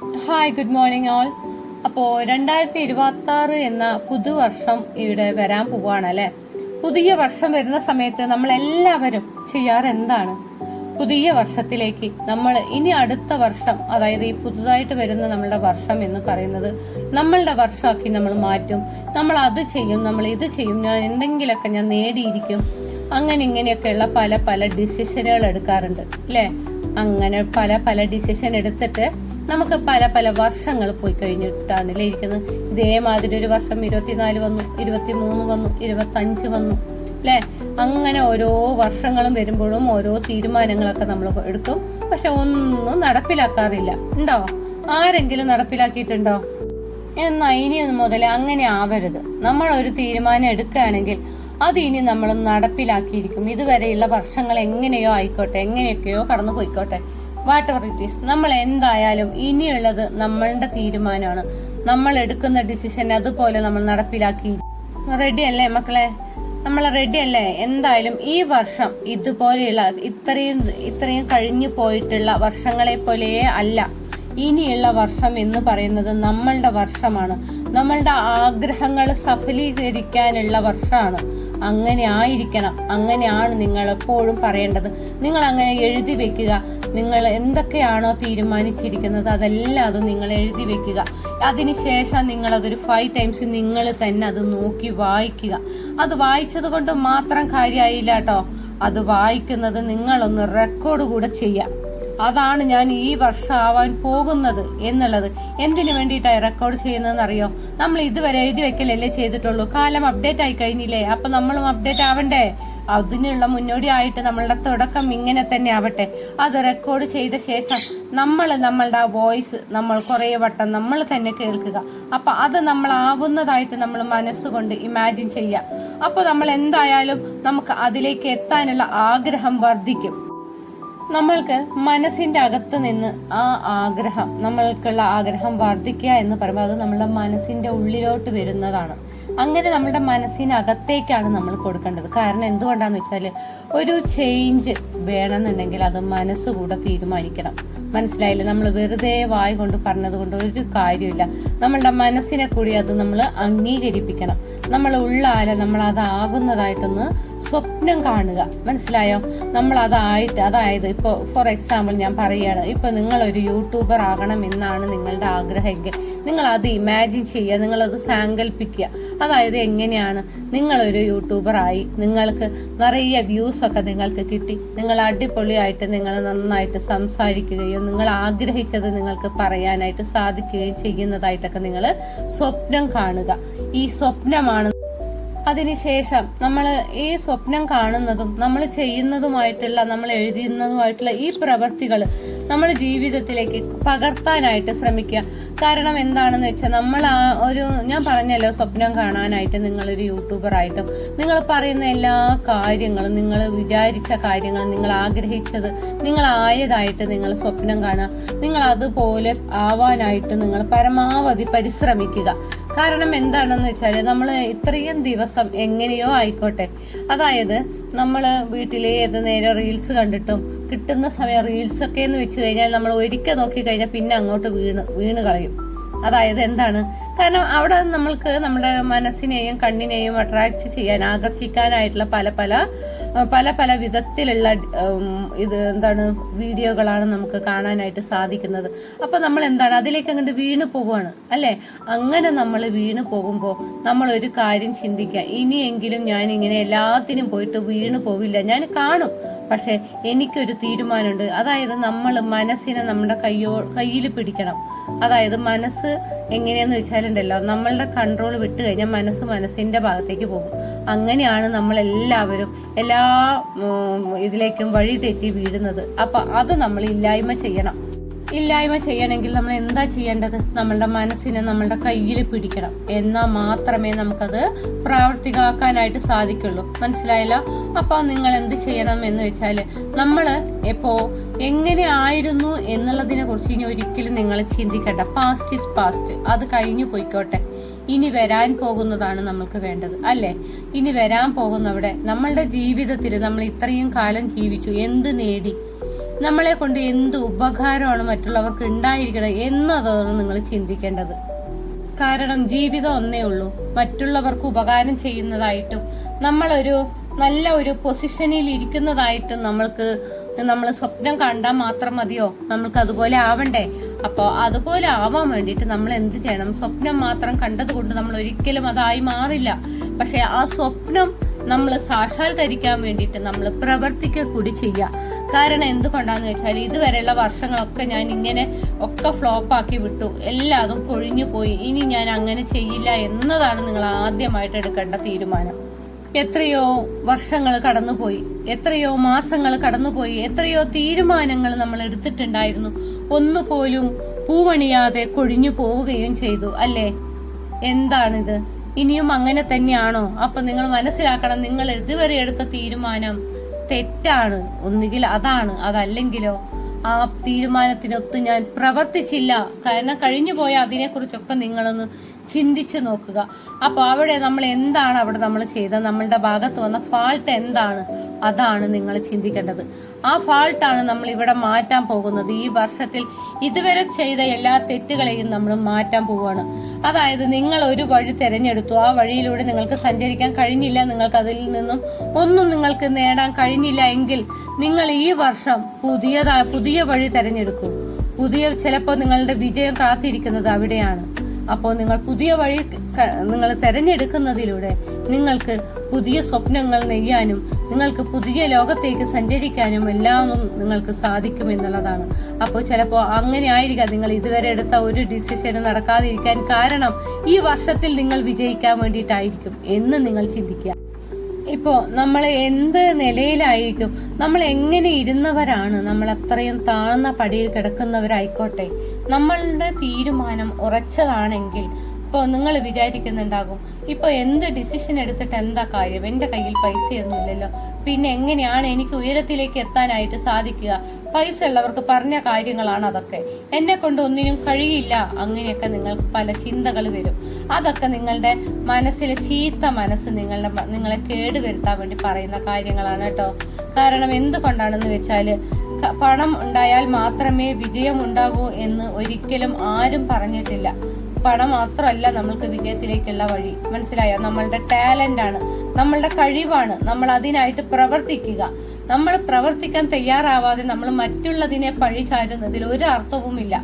Hi good morning all അപ്പോൾ രണ്ടായിരത്തി ഇരുപത്തി ആറ് എന്ന പുതുവർഷം ഇവിടെ വരാൻ പോവുകയാണ് അല്ലേ? പുതിയ വർഷം വരുന്ന സമയത്ത് നമ്മൾ എല്ലാവരും ചെയ്യാറ് എന്താണ് പുതിയ വർഷത്തിലേക്ക് നമ്മൾ ഇനി അടുത്ത വർഷം അതായത് ഈ പുതുതായിട്ട് വരുന്ന നമ്മളുടെ വർഷം എന്ന് പറയുന്നത് നമ്മളുടെ വർഷമാക്കി നമ്മൾ മാറ്റും. നമ്മൾ അത് ചെയ്യും നമ്മൾ ഇത് ചെയ്യും ഞാൻ എന്തെങ്കിലുമൊക്കെ ഞാൻ നേടിയിരിക്കും. അങ്ങനെ ഇങ്ങനെയൊക്കെയുള്ള പല പല ഡിസിഷനുകൾ എടുക്കാറുണ്ട് അല്ലേ? അങ്ങനെ പല പല ഡിസിഷൻ എടുത്തിട്ട് നമുക്ക് പല പല വർഷങ്ങൾ പോയി കഴിഞ്ഞിട്ടാണ് അല്ലേ ഇരിക്കുന്നത്? ഇതേമാതിരി ഒരു വർഷം ഇരുപത്തിനാല് വന്നു ഇരുപത്തി മൂന്ന് വന്നു ഇരുപത്തഞ്ച് വന്നു അല്ലേ? അങ്ങനെ ഓരോ വർഷങ്ങളും വരുമ്പോഴും ഓരോ തീരുമാനങ്ങളൊക്കെ നമ്മൾ എടുക്കും. പക്ഷെ ഒന്നും നടപ്പിലാക്കാറില്ല. ഉണ്ടോ? ആരെങ്കിലും നടപ്പിലാക്കിയിട്ടുണ്ടോ? എന്നാൽ ഇനി മുതൽ അങ്ങനെ ആവരുത്. നമ്മൾ ഒരു തീരുമാനം എടുക്കുകയാണെങ്കിൽ അത് ഇനി നമ്മൾ നടപ്പിലാക്കിയിരിക്കും. ഇതുവരെയുള്ള വർഷങ്ങൾ എങ്ങനെയോ ആയിക്കോട്ടെ എങ്ങനെയൊക്കെയോ കടന്നു പോയിക്കോട്ടെ വാട്ട് എവർ ഇറ്റ് ഈസ് നമ്മൾ എന്തായാലും ഇനിയുള്ളത് നമ്മളുടെ തീരുമാനമാണ്. നമ്മൾ എടുക്കുന്ന ഡിസിഷൻ അതുപോലെ നമ്മൾ നടപ്പിലാക്കി. റെഡി അല്ലേ മക്കളെ? നമ്മൾ റെഡി അല്ലേ? എന്തായാലും ഈ വർഷം ഇതുപോലെയുള്ള ഇത്രയും ഇത്രയും കഴിഞ്ഞു പോയിട്ടുള്ള വർഷങ്ങളെ പോലെയേ അല്ല. ഇനിയുള്ള വർഷം എന്ന് പറയുന്നത് നമ്മളുടെ വർഷമാണ്. നമ്മളുടെ ആഗ്രഹങ്ങൾ സഫലീകരിക്കാനുള്ള വർഷമാണ്. അങ്ങനെ ആയിരിക്കണം. അങ്ങനെയാണ് നിങ്ങൾ എപ്പോഴും പറയേണ്ടത്. നിങ്ങൾ അങ്ങനെ എഴുതി വെക്കുക. നിങ്ങൾ എന്തൊക്കെയാണോ തീരുമാനിച്ചിരിക്കുന്നത് അതെല്ലാം അത് നിങ്ങൾ എഴുതി വെക്കുക. അതിനുശേഷം നിങ്ങൾ അതൊരു ഫൈവ് ടൈംസ് നിങ്ങൾ തന്നെ അത് നോക്കി വായിക്കുക. അത് വായിച്ചത് കൊണ്ട് മാത്രം കാര്യമായില്ല കേട്ടോ. അത് വായിക്കുന്നത് നിങ്ങളൊന്ന് റെക്കോർഡ് കൂടെ ചെയ്യാം. അതാണ് ഞാൻ ഈ വർഷം ആവാൻ പോകുന്നത് എന്നുള്ളത്. എന്തിനു വേണ്ടിയിട്ടാണ് റെക്കോർഡ് ചെയ്യുന്നതെന്ന് അറിയോ നമ്മൾ ഇതുവരെ എഴുതി വെക്കലല്ലേ ചെയ്തിട്ടുള്ളൂ. കാലം അപ്ഡേറ്റ് ആയി കഴിഞ്ഞില്ലേ? അപ്പൊ നമ്മളും അപ്ഡേറ്റ് ആവണ്ടേ? അതിനുള്ള മുന്നോടിയായിട്ട് നമ്മളുടെ തുടക്കം ഇങ്ങനെ തന്നെ ആവട്ടെ. അത് റെക്കോർഡ് ചെയ്ത ശേഷം നമ്മൾ നമ്മളുടെ ആ വോയിസ് നമ്മൾ കുറേ വട്ടം നമ്മൾ തന്നെ കേൾക്കുക. അപ്പൊ അത് നമ്മൾ ആവുന്നതായിട്ട് നമ്മൾ മനസ്സുകൊണ്ട് ഇമാജിൻ ചെയ്യുക. അപ്പോൾ നമ്മൾ എന്തായാലും നമുക്ക് അതിലേക്ക് എത്താനുള്ള ആഗ്രഹം വർദ്ധിക്കും. നമ്മൾക്ക് മനസ്സിന്റെ അകത്ത് നിന്ന് ആ ആഗ്രഹം നമ്മൾക്കുള്ള ആഗ്രഹം വർദ്ധിക്കുക എന്ന് പറയുമ്പോൾ അത് നമ്മളുടെ മനസ്സിന്റെ ഉള്ളിലോട്ട് വരുന്നതാണ്. അങ്ങനെ നമ്മളുടെ മനസ്സിനകത്തേക്കാണ് നമ്മൾ കൊടുക്കേണ്ടത്. കാരണം എന്തുകൊണ്ടാന്ന് വെച്ചാൽ ഒരു ചേഞ്ച് വേണമെന്നുണ്ടെങ്കിൽ അത് മനസ്സുകൂടെ തീരുമാനിക്കണം. മനസ്സിലായില്ല? നമ്മൾ വെറുതെ വായ കൊണ്ട് പറഞ്ഞത് കൊണ്ട് ഒരു കാര്യമില്ല നമ്മളുടെ മനസ്സിനെ കൂടി അത് നമ്മൾ അംഗീകരിപ്പിക്കണം. നമ്മൾ ഉള്ളാല നമ്മൾ അതാകുന്നതായിട്ടൊന്ന് സ്വപ്നം കാണുക. മനസ്സിലായോ? നമ്മൾ അതായിട്ട് അതായത് ഇപ്പോൾ ഫോർ എക്സാമ്പിൾ ഞാൻ പറയുകയാണ് ഇപ്പോൾ നിങ്ങളൊരു യൂട്യൂബർ ആകണം എന്നാണ് നിങ്ങളുടെ ആഗ്രഹമെങ്കിൽ നിങ്ങൾ അത് ഇമാജിൻ ചെയ്യുക നിങ്ങളത് സാങ്കല്പിക്കുക അതായത് എങ്ങനെയാണ് നിങ്ങളൊരു യൂട്യൂബറായി നിങ്ങൾക്ക് നിറയെ വ്യൂസ് ഒക്കെ നിങ്ങൾക്ക് കിട്ടി. നിങ്ങൾ അടിപൊളിയായിട്ട് നിങ്ങൾ നന്നായിട്ട് സംസാരിക്കുകയും നിങ്ങൾ ആഗ്രഹിച്ചത് നിങ്ങൾക്ക് പറയാനായിട്ട് സാധിക്കുകയും ചെയ്യുന്നതായിട്ടൊക്കെ നിങ്ങൾ സ്വപ്നം കാണുക. ഈ സ്വപ്നമാണ് അതിനുശേഷം നമ്മൾ ഈ സ്വപ്നം കാണുന്നതും നമ്മൾ ചെയ്യുന്നതുമായിട്ടുള്ള നമ്മൾ എഴുതുന്നതുമായിട്ടുള്ള ഈ പ്രവർത്തികൾ നമ്മൾ ജീവിതത്തിലേക്ക് പകർത്താനായിട്ട് ശ്രമിക്കുക. കാരണം എന്താണെന്ന് വെച്ചാൽ നമ്മൾ ആ ഒരു ഞാൻ പറഞ്ഞല്ലോ സ്വപ്നം കാണാനായിട്ട് നിങ്ങളൊരു യൂട്യൂബറായിട്ടും നിങ്ങൾ പറയുന്ന എല്ലാ കാര്യങ്ങളും നിങ്ങൾ വിചാരിച്ച കാര്യങ്ങൾ നിങ്ങൾ ആഗ്രഹിച്ചത് നിങ്ങളായതായിട്ട് നിങ്ങൾ സ്വപ്നം കാണുക. നിങ്ങൾ അതുപോലെ ആവാനായിട്ട് നിങ്ങൾ പരമാവധി പരിശ്രമിക്കുക. കാരണം എന്താണെന്ന് വെച്ചാൽ നമ്മൾ ഇത്രയും ദിവസം എങ്ങനെയോ ആയിക്കോട്ടെ. അതായത് നമ്മൾ വീട്ടിലെ ഏത് നേരം റീൽസ് കണ്ടിട്ടും കിട്ടുന്ന സമയം റീൽസ് ഒക്കെ എന്ന് വെച്ച് കഴിഞ്ഞാൽ നമ്മൾ ഒരിക്കൽ നോക്കി കഴിഞ്ഞാൽ പിന്നെ അങ്ങോട്ട് വീണ് വീണ് കളയും. അതായത് എന്താണ്? കാരണം അവിടെ നമ്മൾക്ക് നമ്മുടെ മനസ്സിനെയും കണ്ണിനെയും അട്രാക്ട് ചെയ്യാൻ ആകർഷിക്കാനായിട്ടുള്ള പല പല പല പല വിധത്തിലുള്ള ഇത് എന്താണ് വീഡിയോകളാണ് നമുക്ക് കാണാനായിട്ട് സാധിക്കുന്നത്. അപ്പൊ നമ്മൾ എന്താണ് അതിലേക്ക് അങ്ങോട്ട് വീണ് പോവുകയാണ് അല്ലെ? അങ്ങനെ നമ്മൾ വീണ് പോകുമ്പോൾ നമ്മൾ ഒരു കാര്യം ചിന്തിക്കുക. ഇനിയെങ്കിലും ഞാൻ ഇങ്ങനെ എല്ലാത്തിനും പോയിട്ട് വീണ് പോവില്ല. ഞാൻ കാണും. പക്ഷെ എനിക്കൊരു തീരുമാനമുണ്ട്. അതായത് നമ്മൾ മനസ്സിനെ നമ്മുടെ കയ്യോ കയ്യിൽ പിടിക്കണം. അതായത് മനസ്സ് എങ്ങനെയാന്ന് വെച്ചാലുണ്ടല്ലോ നമ്മളുടെ കൺട്രോൾ വിട്ട് കഴിഞ്ഞാൽ മനസ്സ് മനസ്സിന്റെ ഭാഗത്തേക്ക് പോകും. അങ്ങനെയാണ് നമ്മൾ എല്ലാവരും എല്ലാ ഇതിലേക്കും വഴി തെറ്റി വീഴുന്നത്. അപ്പൊ അത് നമ്മൾ ഇല്ലായ്മ ചെയ്യണം. ഇല്ലായ്മ ചെയ്യണമെങ്കിൽ നമ്മൾ എന്താ ചെയ്യേണ്ടത്? നമ്മളുടെ മനസ്സിനെ നമ്മളുടെ കയ്യിൽ പിടിക്കണം. എന്നാൽ മാത്രമേ നമുക്കത് പ്രാവർത്തികമാക്കാനായിട്ട് സാധിക്കുള്ളൂ. മനസ്സിലായില്ല? അപ്പോൾ നിങ്ങൾ എന്ത് ചെയ്യണം എന്ന് വെച്ചാൽ നമ്മൾ എപ്പോ എങ്ങനെ ആയിരുന്നു എന്നുള്ളതിനെ കുറിച്ച് ഇനി ഒരിക്കലും നിങ്ങൾ ചിന്തിക്കണ്ട. പാസ്റ്റ് ഇസ് പാസ്റ്റ് അത് കഴിഞ്ഞു പോയിക്കോട്ടെ. ഇനി വരാൻ പോകുന്നതാണ് നമ്മൾക്ക് വേണ്ടത്. അല്ലേ? ഇനി വരാൻ പോകുന്നവിടെ നമ്മളുടെ ജീവിതത്തിൽ നമ്മൾ ഇത്രയും കാലം ജീവിച്ചു. എന്ത് നേടി? നമ്മളെ കൊണ്ട് എന്ത് ഉപകാരമാണ് മറ്റുള്ളവർക്ക് ഉണ്ടായിരിക്കണം എന്നതാണ് നിങ്ങൾ ചിന്തിക്കേണ്ടത്. കാരണം ജീവിതം ഒന്നേ ഉള്ളൂ. മറ്റുള്ളവർക്ക് ഉപകാരം ചെയ്യുന്നതായിട്ടും നമ്മളൊരു നല്ല ഒരു പൊസിഷനിൽ ഇരിക്കുന്നതായിട്ടും നമ്മൾക്ക് നമ്മൾ സ്വപ്നം കണ്ടാൽ മാത്രം മതിയോ? നമ്മൾക്ക് അതുപോലെ ആവണ്ടേ? അപ്പോൾ അതുപോലെ ആവാൻ വേണ്ടിയിട്ട് നമ്മൾ എന്ത് ചെയ്യണം? സ്വപ്നം മാത്രം കണ്ടതുകൊണ്ട് നമ്മൾ ഒരിക്കലും അതായി മാറില്ല. പക്ഷെ ആ സ്വപ്നം നമ്മൾ സാക്ഷാത്കരിക്കാൻ വേണ്ടിയിട്ട് നമ്മൾ പ്രവർത്തിക്കുക കൂടി ചെയ്യുക. കാരണം എന്തുകൊണ്ടാന്ന് വെച്ചാൽ ഇതുവരെയുള്ള വർഷങ്ങളൊക്കെ ഞാൻ ഇങ്ങനെ ഒക്കെ ഫ്ലോപ്പാക്കി വിട്ടു. എല്ലാതും കൊഴിഞ്ഞു പോയി. ഇനി ഞാൻ അങ്ങനെ ചെയ്യില്ല എന്നതാണ് നിങ്ങൾ ആദ്യമായിട്ട് എടുക്കേണ്ട തീരുമാനം. എത്രയോ വർഷങ്ങൾ കടന്നുപോയി. എത്രയോ മാസങ്ങൾ കടന്നുപോയി. എത്രയോ തീരുമാനങ്ങൾ നമ്മൾ എടുത്തിട്ടുണ്ടായിരുന്നു. ഒന്നുപോലും പൂവണിയാതെ കൊഴിഞ്ഞു പോവുകയും ചെയ്തു അല്ലേ? എന്താണിത്? ഇനിയും അങ്ങനെ തന്നെയാണോ? അപ്പൊ നിങ്ങൾ മനസ്സിലാക്കണം നിങ്ങൾ ഇതുവരെ എടുത്ത തീരുമാനം തെറ്റാണ്. ഒന്നുകിൽ അതാണ് അതല്ലെങ്കിലോ? ആ തീരുമാനത്തിനൊത്ത് ഞാൻ പ്രവർത്തിച്ചില്ല. കാരണം കഴിഞ്ഞു പോയ അതിനെക്കുറിച്ചൊക്കെ നിങ്ങളൊന്ന് ചിന്തിച്ചു നോക്കുക. അപ്പോൾ അവിടെ നമ്മൾ എന്താണ് അവിടെ നമ്മൾ ചെയ്തത്? നമ്മളുടെ ഭാഗത്ത് വന്ന ഫാൾട്ട് എന്താണ്? അതാണ് നിങ്ങൾ ചിന്തിക്കേണ്ടത്. ആ ഫാൾട്ടാണ് നമ്മൾ ഇവിടെ മാറ്റാൻ പോകുന്നത്. ഈ വർഷത്തിൽ ഇതുവരെ ചെയ്ത എല്ലാ തെറ്റുകളെയും നമ്മൾ മാറ്റാൻ പോവുകയാണ്. അതായത് നിങ്ങൾ ഒരു വഴി തിരഞ്ഞെടുത്തു. ആ വഴിയിലൂടെ നിങ്ങൾക്ക് സഞ്ചരിക്കാൻ കഴിഞ്ഞില്ല. നിങ്ങൾക്ക് അതിൽ നിന്നും ഒന്നും നിങ്ങൾക്ക് നേടാൻ കഴിഞ്ഞില്ല എങ്കിൽ നിങ്ങൾ ഈ വർഷം പുതിയതായ പുതിയ വഴി തിരഞ്ഞെടുക്കൂ. പുതിയ ചിലപ്പോൾ നിങ്ങളുടെ വിജയം കാത്തിരിക്കുന്നത് അവിടെയാണ്. അപ്പോൾ നിങ്ങൾ പുതിയ വഴി നിങ്ങൾ തിരഞ്ഞെടുക്കുന്നതിലൂടെ നിങ്ങൾക്ക് പുതിയ സ്വപ്നങ്ങൾ നെയ്യാനും നിങ്ങൾക്ക് പുതിയ ലോകത്തേക്ക് സഞ്ചരിക്കാനും എല്ലാം നിങ്ങൾക്ക് സാധിക്കും എന്നുള്ളതാണ്. അപ്പോൾ ചിലപ്പോൾ അങ്ങനെ ആയിരിക്കാം. നിങ്ങൾ ഇതുവരെ എടുത്ത ഒരു ഡിസിഷനും നടക്കാതിരിക്കാൻ കാരണം ഈ വർഷത്തിൽ നിങ്ങൾ വിജയിക്കാൻ വേണ്ടിയിട്ടായിരിക്കും എന്ന് നിങ്ങൾ ചിന്തിക്കുക. ഇപ്പോ നമ്മൾ എന്ത് നിലയിലായിരിക്കും നമ്മൾ എങ്ങനെ ഇരുന്നവരാണ് നമ്മൾ അത്രയും താഴ്ന്ന പടിയിൽ കിടക്കുന്നവരായിക്കോട്ടെ. നമ്മളുടെ തീരുമാനം ഉറച്ചതാണെങ്കിൽ ഇപ്പോൾ നിങ്ങൾ വിചാരിക്കുന്നുണ്ടാകും ഇപ്പൊ എന്ത് ഡിസിഷൻ എടുത്തിട്ട് എന്താ കാര്യം? എന്റെ കയ്യിൽ പൈസയൊന്നുമില്ലല്ലോ. പിന്നെ എങ്ങനെയാണ് എനിക്ക് ഉയരത്തിലേക്ക് എത്താനായിട്ട് സാധിക്കുക? പൈസ ഉള്ളവർക്ക് പറഞ്ഞ കാര്യങ്ങളാണ് അതൊക്കെ. എന്നെ കൊണ്ട് ഒന്നിനും കഴിയില്ല. അങ്ങനെയൊക്കെ നിങ്ങൾക്ക് പല ചിന്തകൾ വരും. അതൊക്കെ നിങ്ങളുടെ മനസ്സിലെ ചീത്ത മനസ്സ് നിങ്ങളുടെ നിങ്ങളെ കേടുവരുത്താൻ വേണ്ടി പറയുന്ന കാര്യങ്ങളാണ് കേട്ടോ. കാരണം എന്തുകൊണ്ടാണെന്ന് വെച്ചാൽ പണം ഉണ്ടായാൽ മാത്രമേ വിജയം ഉണ്ടാകൂ എന്ന് ഒരിക്കലും ആരും പറഞ്ഞിട്ടില്ല. പണം മാത്രമല്ല നമ്മൾക്ക് വിജയത്തിലേക്കുള്ള വഴി. മനസ്സിലായോ? നമ്മളുടെ ടാലന്റ് ആണ് നമ്മളുടെ കഴിവാണ്. നമ്മൾ അതിനായിട്ട് പ്രവർത്തിക്കുക. നമ്മൾ പ്രവർത്തിക്കാൻ തയ്യാറാവാതെ നമ്മൾ മറ്റുള്ളതിനെ പഴി ചാരുന്നതിൽ ഒരു അർത്ഥവുമില്ല.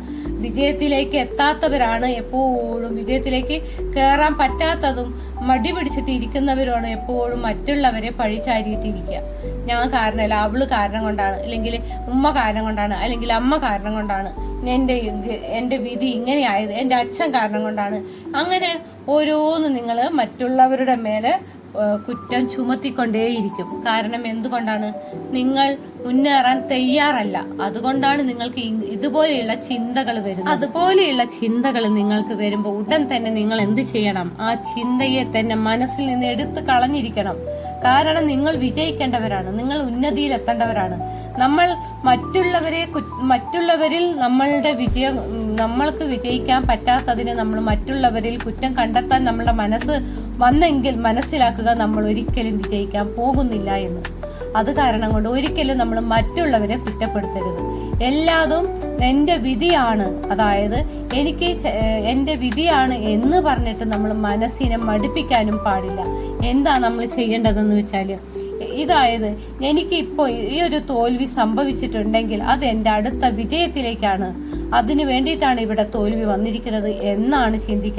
വിജയത്തിലേക്ക് എത്താത്തവരാണ് എപ്പോഴും. വിജയത്തിലേക്ക് കയറാൻ പറ്റാത്തതും മടി പിടിച്ചിട്ട് ഇരിക്കുന്നവരാണ് എപ്പോഴും മറ്റുള്ളവരെ പഴി ചാരിയിട്ടിരിക്കുക ഞാൻ കാരണമല്ല അവൾ കാരണം കൊണ്ടാണ്. അല്ലെങ്കിൽ ഉമ്മ കാരണം കൊണ്ടാണ്. അല്ലെങ്കിൽ അമ്മ കാരണം കൊണ്ടാണ്. എന്റെ എന്റെ വിധി ഇങ്ങനെയായത്. എന്റെ അച്ഛൻ കാരണം കൊണ്ടാണ്. അങ്ങനെ ഓരോന്ന് നിങ്ങൾ മറ്റുള്ളവരുടെ മേലെ കുറ്റം ചുമത്തിക്കൊണ്ടേയിരിക്കും. കാരണം എന്തുകൊണ്ടാണ്? നിങ്ങൾ മുന്നേറാൻ തയ്യാറല്ല. അതുകൊണ്ടാണ് നിങ്ങൾക്ക് ഇതുപോലെയുള്ള ചിന്തകൾ വരുന്നത്. അതുപോലെയുള്ള ചിന്തകൾ നിങ്ങൾക്ക് വരുമ്പോൾ ഉടൻ തന്നെ നിങ്ങൾ എന്ത് ചെയ്യണം? ആ ചിന്തയെ തന്നെ മനസ്സിൽ നിന്ന് എടുത്തു കളഞ്ഞിരിക്കണം. കാരണം നിങ്ങൾ വിജയിക്കേണ്ടവരാണ്. നിങ്ങൾ ഉന്നതിയിൽ എത്തേണ്ടവരാണ് നമ്മൾ മറ്റുള്ളവരെ മറ്റുള്ളവരിൽ നമ്മളുടെ വിജയം നമ്മൾക്ക് വിജയിക്കാൻ പറ്റാത്തതിന് നമ്മൾ മറ്റുള്ളവരിൽ കുറ്റം കണ്ടെത്താൻ നമ്മളുടെ മനസ്സ് വന്നെങ്കിൽ മനസ്സിലാക്കുക നമ്മൾ ഒരിക്കലും വിജയിക്കാൻ പോകുന്നില്ല എന്ന്. അത് കാരണം കൊണ്ട് ഒരിക്കലും നമ്മൾ മറ്റുള്ളവരെ കുറ്റപ്പെടുത്തരുത്. എല്ലാതും എന്റെ വിധിയാണ്. അതായത് എനിക്ക് എന്റെ വിധിയാണ് എന്ന് പറഞ്ഞിട്ട് നമ്മൾ മനസ്സിനെ മടുപ്പിക്കാനും പാടില്ല. എന്താ നമ്മൾ ചെയ്യേണ്ടതെന്ന് വെച്ചാൽ ഇതായത് എനിക്ക് ഇപ്പോൾ ഈ ഒരു തോൽവി സംഭവിച്ചിട്ടുണ്ടെങ്കിൽ അത് എന്റെ അടുത്ത വിജയത്തിലേക്കാണ് അതിനു വേണ്ടിയിട്ടാണ് ഇവിടെ തോൽവി വന്നിരിക്കുന്നത് എന്നാണ് ചിന്തിക്ക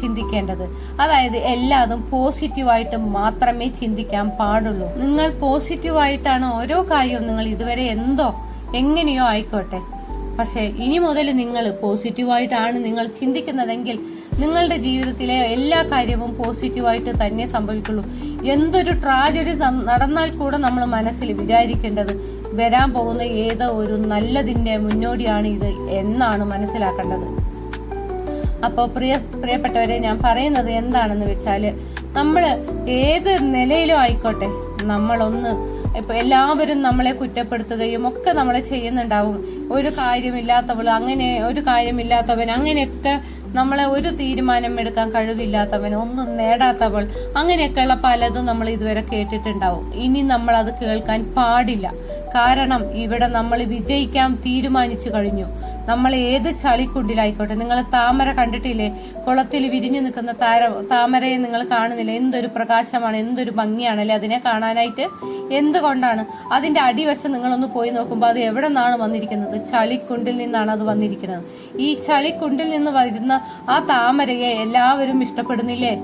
ചിന്തിക്കേണ്ടത്. അതായത് എല്ലാതും പോസിറ്റീവായിട്ട് മാത്രമേ ചിന്തിക്കാൻ പാടുള്ളൂ. നിങ്ങൾ പോസിറ്റീവായിട്ടാണ് ഓരോ കാര്യവും നിങ്ങൾ ഇതുവരെ എന്തോ എങ്ങനെയോ ആയിക്കോട്ടെ. പക്ഷേ ഇനി മുതൽ നിങ്ങൾ പോസിറ്റീവായിട്ടാണ് നിങ്ങൾ ചിന്തിക്കുന്നതെങ്കിൽ നിങ്ങളുടെ ജീവിതത്തിലെ എല്ലാ കാര്യവും പോസിറ്റീവായിട്ട് തന്നെ സംഭവിക്കുള്ളൂ. എന്തൊരു ട്രാജഡി നടന്നാൽ കൂടെ നമ്മൾ മനസ്സിൽ വിചാരിക്കേണ്ടത് വരാൻ പോകുന്ന ഏതോ ഒരു നല്ലതിന്റെ മുന്നോടിയാണ് ഇത് എന്നാണ് മനസ്സിലാക്കേണ്ടത്. അപ്പോൾ പ്രിയ പ്രിയപ്പെട്ടവരെ ഞാൻ പറയുന്നത് എന്താണെന്ന് വെച്ചാൽ നമ്മൾ ഏത് നിലയിലും ആയിക്കോട്ടെ നമ്മളൊന്ന് ഇപ്പൊ എല്ലാവരും നമ്മളെ കുറ്റപ്പെടുത്തുകയും ഒക്കെ നമ്മളെ ചെയ്യുന്നുണ്ടാവും. ഒരു കാര്യമില്ലാത്തവൾ അങ്ങനെ ഒരു കാര്യമില്ലാത്തവൻ അങ്ങനെയൊക്കെ നമ്മളെ ഒരു തീരുമാനം എടുക്കാൻ കഴിവില്ലാത്തവൻ ഒന്നും നേടാത്തവൾ അങ്ങനെയൊക്കെയുള്ള പലതും നമ്മൾ ഇതുവരെ കേട്ടിട്ടുണ്ടാവും. ഇനി നമ്മൾ അത് കേൾക്കാൻ പാടില്ല. കാരണം ഇവിടെ നമ്മൾ വിജയിക്കാൻ തീരുമാനിച്ചു കഴിഞ്ഞു. നമ്മൾ ഏത് ചളിക്കുണ്ടിലായിക്കോട്ടെ നിങ്ങൾ താമര കണ്ടിട്ടില്ലേ? കുളത്തിൽ വിരിഞ്ഞു നിൽക്കുന്ന താര താമരയെ നിങ്ങൾ കാണുന്നില്ല? എന്തൊരു പ്രകാശമാണ് എന്തൊരു ഭംഗിയാണല്ലേ അതിനെ കാണാനായിട്ട്? എന്തുകൊണ്ടാണ്? അതിന്റെ അടിവശം നിങ്ങളൊന്ന് പോയി നോക്കുമ്പോൾ അത് എവിടെ നിന്നാണ് വന്നിരിക്കുന്നത്? ചളിക്കുണ്ടിൽ നിന്നാണ് അത് വന്നിരിക്കുന്നത്. ഈ ചളിക്കുണ്ടിൽ നിന്ന് വരുന്ന ആ താമരയെ എല്ലാവരും ഇഷ്ടപ്പെടുന്നില്ലേ?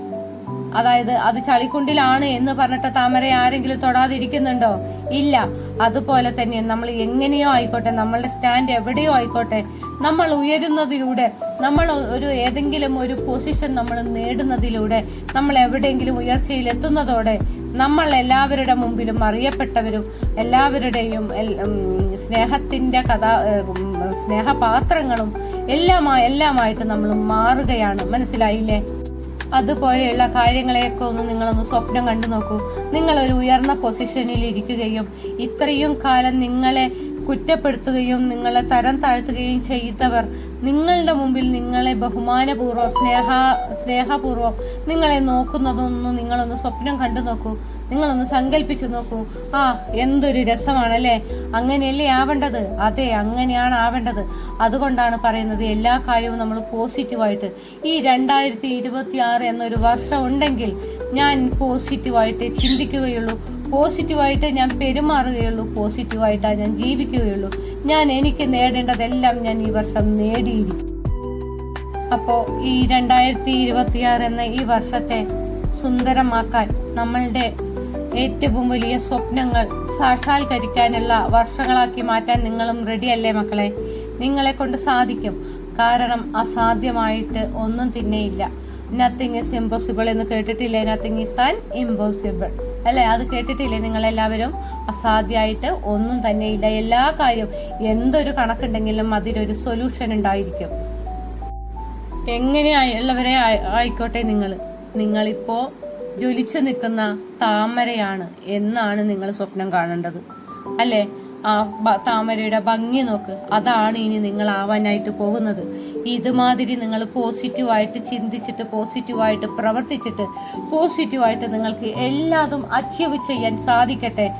അതായത് അത് ചളിക്കുണ്ടിലാണ് എന്ന് പറഞ്ഞിട്ട് താമരയെ ആരെങ്കിലും തൊടാതിരിക്കുന്നുണ്ടോ? ഇല്ല. അതുപോലെ തന്നെ നമ്മൾ എങ്ങനെയോ ആയിക്കോട്ടെ നമ്മളുടെ സ്റ്റാൻഡ് എവിടെയോ ആയിക്കോട്ടെ നമ്മൾ ഉയരുന്നതിലൂടെ നമ്മൾ ഒരു ഏതെങ്കിലും ഒരു പൊസിഷൻ നമ്മൾ നേടുന്നതിലൂടെ നമ്മൾ എവിടെയെങ്കിലും ഉയർച്ചയിൽ എത്തുന്നതോടെ നമ്മൾ എല്ലാവരുടെ മുമ്പിലും അറിയപ്പെട്ടവരും എല്ലാവരുടെയും സ്നേഹത്തിന്റെ കഥ സ്നേഹപാത്രങ്ങളും എല്ലാമായി എല്ലാമായിട്ട് നമ്മൾ മാറുകയാണ്. മനസ്സിലായില്ലേ? അതുപോലെയുള്ള കാര്യങ്ങളെയൊക്കെ ഒന്ന് നിങ്ങളൊന്ന് സ്വപ്നം കണ്ടു നോക്കൂ. നിങ്ങളൊരു ഉയർന്ന പൊസിഷനിൽ ഇരിക്കുകയും ഇത്രയും കാലം നിങ്ങളെ കുറ്റപ്പെടുത്തുകയും നിങ്ങളെ തരം താഴ്ത്തുകയും ചെയ്തവർ നിങ്ങളുടെ മുമ്പിൽ നിങ്ങളെ ബഹുമാനപൂർവം സ്നേഹ സ്നേഹപൂർവം നിങ്ങളെ നോക്കുന്നതൊന്നും നിങ്ങളൊന്ന് സ്വപ്നം കണ്ടു നോക്കൂ. നിങ്ങളൊന്ന് സങ്കല്പിച്ചു നോക്കൂ. ആ എന്തൊരു രസമാണല്ലേ? അങ്ങനെയല്ലേ ആവേണ്ടത്? അതെ അങ്ങനെയാണ് ആവേണ്ടത്. അതുകൊണ്ടാണ് പറയുന്നത് എല്ലാ കാര്യവും നമ്മൾ പോസിറ്റീവായിട്ട്. ഈ രണ്ടായിരത്തി ഇരുപത്തി ആറ് എന്നൊരു വർഷം ഉണ്ടെങ്കിൽ ഞാൻ പോസിറ്റീവായിട്ട് ചിന്തിക്കുകയുള്ളൂ. പോസിറ്റീവായിട്ട് ഞാൻ പെരുമാറുകയുള്ളൂ പോസിറ്റീവായിട്ടാണ് ഞാൻ ജീവിക്കുകയുള്ളൂ. ഞാൻ എനിക്ക് നേടേണ്ടതെല്ലാം ഞാൻ ഈ വർഷം നേടിയിരിക്കും അപ്പോൾ ഈ രണ്ടായിരത്തി ഇരുപത്തിയാറ് എന്ന ഈ വർഷത്തെ സുന്ദരമാക്കാൻ നമ്മളുടെ ഏറ്റവും വലിയ സ്വപ്നങ്ങൾ സാക്ഷാത്കരിക്കാനുള്ള വർഷങ്ങളാക്കി മാറ്റാൻ നിങ്ങളും റെഡിയല്ലേ മക്കളെ? നിങ്ങളെ കൊണ്ട് സാധിക്കും. കാരണം അസാധ്യമായിട്ട് ഒന്നും തന്നെയില്ല. നത്തിങ് ഇസ് ഇമ്പോസിബിൾ എന്ന് കേട്ടിട്ടില്ലേ? നത്തിങ് ഇസ് ആൻ ഇമ്പോസിബിൾ അല്ലേ? അത് കേട്ടിട്ടില്ലേ നിങ്ങളെല്ലാവരും? അസാധ്യമായിട്ട് ഒന്നും തന്നെ ഇല്ല. എല്ലാ കാര്യവും എന്തൊരു കണക്കുണ്ടെങ്കിലും അതിനൊരു സൊല്യൂഷൻ ഉണ്ടായിരിക്കും. എങ്ങനെയുള്ളവരെ ആയിക്കോട്ടെ നിങ്ങൾ നിങ്ങളിപ്പോ ജ്വലിച്ചു നിൽക്കുന്ന താമരയാണ് എന്നാണ് നിങ്ങൾ സ്വപ്നം കാണേണ്ടത്. അല്ലേ? ആ താമരയുടെ ഭംഗി നോക്ക്. അതാണ് ഇനി നിങ്ങൾ ആവാനായിട്ട് പോകുന്നത്. ഇതുമാതിരി നിങ്ങൾ പോസിറ്റീവായിട്ട് ചിന്തിച്ചിട്ട് പോസിറ്റീവായിട്ട് പ്രവർത്തിച്ചിട്ട് പോസിറ്റീവായിട്ട് നിങ്ങൾക്ക് എല്ലാതും അച്ചീവ് ചെയ്യാൻ സാധിക്കട്ടെ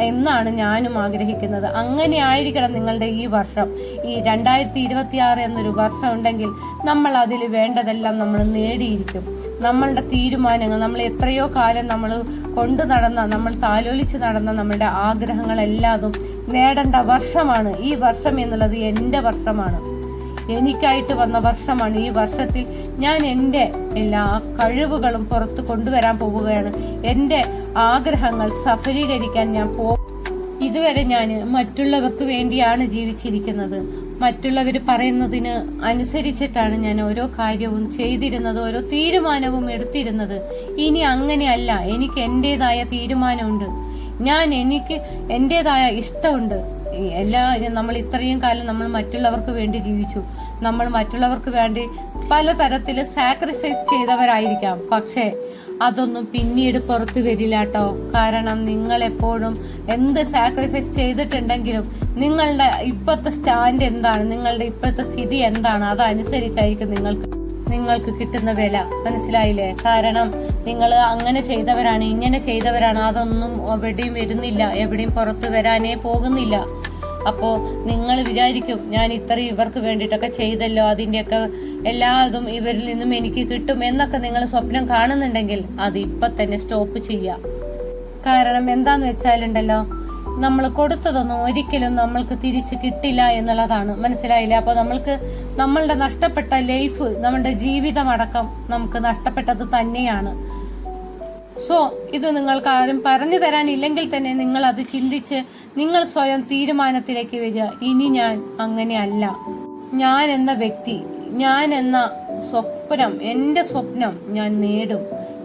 എന്നാണ് ഞാനും ആഗ്രഹിക്കുന്നത്. അങ്ങനെ ആയിരിക്കണം നിങ്ങളുടെ ഈ വർഷം. ഈ രണ്ടായിരത്തി ഇരുപത്തി ആറ് എന്നൊരു വർഷം ഉണ്ടെങ്കിൽ നമ്മൾ അതിൽ വേണ്ടതെല്ലാം നമ്മൾ നേടിയിരിക്കും. നമ്മളുടെ തീരുമാനങ്ങൾ നമ്മൾ എത്രയോ കാലം നമ്മൾ കൊണ്ടു നടന്ന നമ്മൾ താലോലിച്ച് നടന്ന നമ്മളുടെ ആഗ്രഹങ്ങളെല്ലാതും നേടേണ്ട വർഷമാണ്. ഈ വർഷം എന്നുള്ളത് എന്റെ വർഷമാണ്. എനിക്കായിട്ട് വന്ന വർഷമാണ് ഈ വർഷത്തിൽ ഞാൻ എന്റെ എല്ലാ കഴിവുകളും പുറത്ത് കൊണ്ടുവരാൻ പോവുകയാണ്. എന്റെ ആഗ്രഹങ്ങൾ സഫലീകരിക്കാൻ ഞാൻ പോ ഇതുവരെ ഞാൻ മറ്റുള്ളവർക്ക് വേണ്ടിയാണ് ജീവിച്ചിരിക്കുന്നത്. മറ്റുള്ളവർ പറയുന്നതിന് അനുസരിച്ചിട്ടാണ് ഞാൻ ഓരോ കാര്യവും ചെയ്തിരുന്നത് ഓരോ തീരുമാനവും എടുത്തിരുന്നത്. ഇനി അങ്ങനെയല്ല എനിക്ക് എന്റെതായ തീരുമാനമുണ്ട്. ഞാൻ എനിക്ക് എന്റെതായ ഇഷ്ടമുണ്ട്. എല്ലാ നമ്മൾ ഇത്രയും കാലം നമ്മൾ മറ്റുള്ളവർക്ക് വേണ്ടി ജീവിച്ചു. നമ്മൾ മറ്റുള്ളവർക്ക് വേണ്ടി പലതരത്തിൽ സാക്രിഫൈസ് ചെയ്തവരായിരിക്കാം. പക്ഷേ അതൊന്നും പിന്നീട് പുറത്തു വരില്ല കേട്ടോ കാരണം നിങ്ങൾ എപ്പോഴും എന്ത് സാക്രിഫൈസ് ചെയ്തിട്ടുണ്ടെങ്കിലും നിങ്ങളുടെ ഇപ്പോഴത്തെ സ്റ്റാൻഡ് എന്താണ്? നിങ്ങളുടെ ഇപ്പോഴത്തെ സ്ഥിതി എന്താണ്? അതനുസരിച്ചായിരിക്കും നിങ്ങൾക്ക് നിങ്ങൾക്ക് കിട്ടുന്ന വില. മനസ്സിലായില്ലേ? കാരണം നിങ്ങൾ അങ്ങനെ ചെയ്തവരാണ് ഇങ്ങനെ ചെയ്തവരാണ്. അതൊന്നും എവിടെയും വരുന്നില്ല എവിടെയും പുറത്ത് വരാനേ പോകുന്നില്ല. അപ്പോൾ നിങ്ങൾ വിചാരിക്കും ഞാൻ ഇത്രയും ഇവർക്ക് വേണ്ടിയിട്ടൊക്കെ ചെയ്തല്ലോ അതിന്റെയൊക്കെ എല്ലാതും ഇവരിൽ നിന്നും എനിക്ക് കിട്ടും എന്നൊക്കെ നിങ്ങൾ സ്വപ്നം കാണുന്നുണ്ടെങ്കിൽ അത് ഇപ്പം തന്നെ സ്റ്റോപ്പ് ചെയ്യുക. കാരണം എന്താന്ന് വെച്ചാലുണ്ടല്ലോ നമ്മൾ കൊടുത്തതൊന്നും ഒരിക്കലും നമ്മൾക്ക് തിരിച്ച് കിട്ടില്ല എന്നുള്ളതാണ്. മനസ്സിലായില്ല? അപ്പോൾ നമ്മൾക്ക് നമ്മളുടെ നഷ്ടപ്പെട്ട ലൈഫ് നമ്മളുടെ ജീവിതമടക്കം നമുക്ക് നഷ്ടപ്പെട്ടത് തന്നെയാണ്. സോ ഇത് നിങ്ങൾക്ക് ആരും പറഞ്ഞു തരാനില്ലെങ്കിൽ തന്നെ നിങ്ങൾ അത് ചിന്തിച്ച് നിങ്ങൾ സ്വയം തീരുമാനത്തിലേക്ക് വരിക. ഇനി ഞാൻ അങ്ങനെയല്ല. ഞാൻ എന്ന വ്യക്തി ഞാൻ എന്ന സ്വപ്നം എന്റെ സ്വപ്നം ഞാൻ നേടും.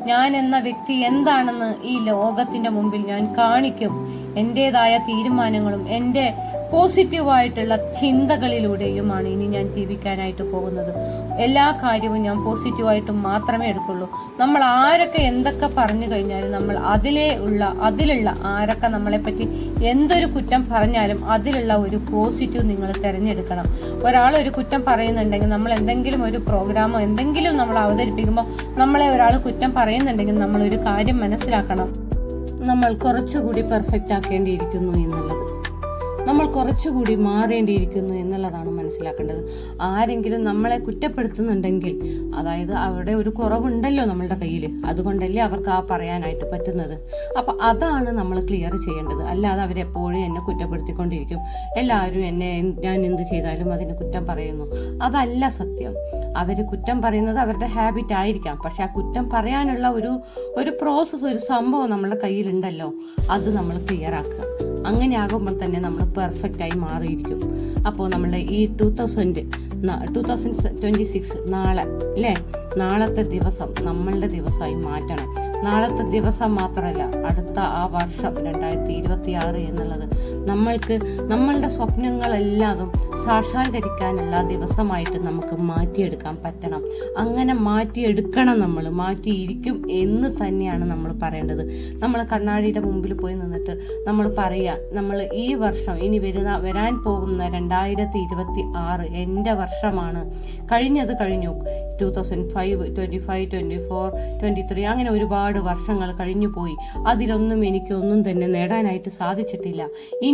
ഞാൻ എന്ന വ്യക്തി എന്താണെന്ന് ഈ ലോകത്തിന്റെ മുമ്പിൽ ഞാൻ കാണിക്കും. എന്റെതായ തീരുമാനങ്ങളും എന്റെ പോസിറ്റീവായിട്ടുള്ള ചിന്തകളിലൂടെയുമാണ് ഇനി ഞാൻ ജീവിക്കാനായിട്ട് പോകുന്നത്. എല്ലാ കാര്യവും ഞാൻ പോസിറ്റീവായിട്ട് മാത്രമേ എടുക്കുള്ളൂ. നമ്മൾ ആരൊക്കെ എന്തൊക്കെ പറഞ്ഞു കഴിഞ്ഞാലും നമ്മൾ അതിലേ ഉള്ള അതിലുള്ള ആരൊക്കെ നമ്മളെ പറ്റി എന്തൊരു കുറ്റം പറഞ്ഞാലും അതിലുള്ള ഒരു പോസിറ്റീവ് നിങ്ങൾ തിരഞ്ഞെടുക്കണം. ഒരാൾ ഒരു കുറ്റം പറയുന്നുണ്ടെങ്കിൽ നമ്മൾ എന്തെങ്കിലും ഒരു പ്രോഗ്രാമോ എന്തെങ്കിലും നമ്മൾ അവതരിപ്പിക്കുമ്പോൾ നമ്മളെ ഒരാൾ കുറ്റം പറയുന്നുണ്ടെങ്കിൽ നമ്മൾ ഒരു കാര്യം മനസ്സിലാക്കണം. നമ്മൾ കുറച്ചുകൂടി പെർഫെക്റ്റ് ആക്കേണ്ടിയിരിക്കുന്നു എന്നുള്ളത്. നമ്മൾ കുറച്ചുകൂടി മാറേണ്ടിയിരിക്കുന്നു എന്നുള്ളതാണ് മനസ്സിലാക്കേണ്ടത്. ആരെങ്കിലും നമ്മളെ കുറ്റപ്പെടുത്തുന്നുണ്ടെങ്കിൽ അതായത് അവിടെ ഒരു കുറവുണ്ടല്ലോ നമ്മളുടെ കയ്യിൽ അതുകൊണ്ടല്ലേ അവർക്ക് ആ പറയാനായിട്ട് പറ്റുന്നത്. അപ്പൊ അതാണ് നമ്മൾ ക്ലിയർ ചെയ്യേണ്ടത്. അല്ലാതെ അവരെപ്പോഴും എന്നെ കുറ്റപ്പെടുത്തിക്കൊണ്ടിരിക്കും. എല്ലാവരും എന്നെ ഞാൻ എന്ത് ചെയ്താലും അതിന് കുറ്റം പറയുന്നു. അതല്ല സത്യം. അവർ കുറ്റം പറയുന്നത് അവരുടെ ഹാബിറ്റ് ആയിരിക്കാം. പക്ഷെ ആ കുറ്റം പറയാനുള്ള ഒരു ഒരു പ്രോസസ്സ് ഒരു സംഭവം നമ്മുടെ കയ്യിലുണ്ടല്ലോ അത് നമ്മൾ ക്ലിയർ ആക്കുക. അങ്ങനെ ആകുമ്പോൾ തന്നെ നമ്മൾ പെർഫെക്റ്റായി മാറിയിരിക്കും. അപ്പോൾ നമ്മളുടെ ഈ two thousand two thousand twenty six നാളെ അല്ലേ നാളത്തെ ദിവസം നമ്മളുടെ ദിവസമായി മാറ്റണം. നാളത്തെ ദിവസം മാത്രമല്ല അടുത്ത ആ വർഷം രണ്ടായിരത്തി ഇരുപത്തി ആറ് എന്നുള്ളത് നമ്മൾക്ക് നമ്മളുടെ സ്വപ്നങ്ങളെല്ലാതും സാക്ഷാത്കരിക്കാനുള്ള ദിവസമായിട്ട് നമുക്ക് മാറ്റിയെടുക്കാൻ പറ്റണം. അങ്ങനെ മാറ്റിയെടുക്കണം നമ്മൾ മാറ്റിയിരിക്കും എന്ന് തന്നെയാണ് നമ്മൾ പറയേണ്ടത്. നമ്മൾ കണ്ണാടിയുടെ മുമ്പിൽ പോയി നിന്നിട്ട് നമ്മൾ പറയുക നമ്മൾ ഈ വർഷം ഇനി വരുന്ന വരാൻ പോകുന്ന രണ്ടായിരത്തി ഇരുപത്തി ആറ് എന്റെ വർഷമാണ്. കഴിഞ്ഞത് കഴിഞ്ഞു. Two thousand five twenty five twenty four twenty three അങ്ങനെ ഒരുപാട് വർഷങ്ങൾ കഴിഞ്ഞു പോയി അതിലൊന്നും എനിക്കൊന്നും തന്നെ നേടാനായിട്ട് സാധിച്ചിട്ടില്ല.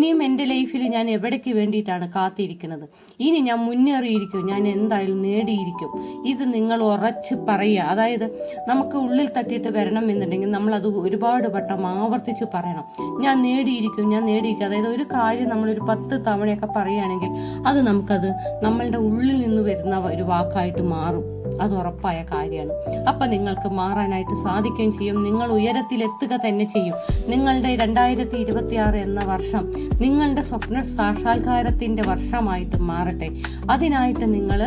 ഇനിയും എന്റെ ലൈഫിൽ ഞാൻ എവിടേക്ക് വേണ്ടിയിട്ടാണ് കാത്തിരിക്കുന്നത്? ഇനി ഞാൻ മുന്നേറിയിരിക്കും. ഞാൻ എന്തായാലും നേടിയിരിക്കും. ഇത് നിങ്ങൾ ഉറച്ച് പറയുക. അതായത് നമുക്ക് ഉള്ളിൽ തട്ടിയിട്ട് വരണം എന്നുണ്ടെങ്കിൽ നമ്മളത് ഒരുപാട് വട്ടം ആവർത്തിച്ച് പറയണം. ഞാൻ നേടിയിരിക്കും ഞാൻ നേടിയിരിക്കും. അതായത് ഒരു കാര്യം നമ്മളൊരു പത്ത് തവണയൊക്കെ പറയുകയാണെങ്കിൽ അത് നമുക്കത് നമ്മളുടെ ഉള്ളിൽ നിന്ന് വരുന്ന ഒരു വാക്കായിട്ട് മാറും. അത് ഉറപ്പായ കാര്യമാണ്. അപ്പം നിങ്ങൾക്ക് മാറാനായിട്ട് സാധിക്കുകയും ചെയ്യും. നിങ്ങൾ ഉയരത്തിലെത്തുക തന്നെ ചെയ്യും. നിങ്ങളുടെ രണ്ടായിരത്തി ഇരുപത്തി ആറ് എന്ന വർഷം നിങ്ങളുടെ സ്വപ്ന സാക്ഷാത്കാരത്തിന്റെ വർഷമായിട്ട് മാറട്ടെ. അതിനായിട്ട് നിങ്ങൾ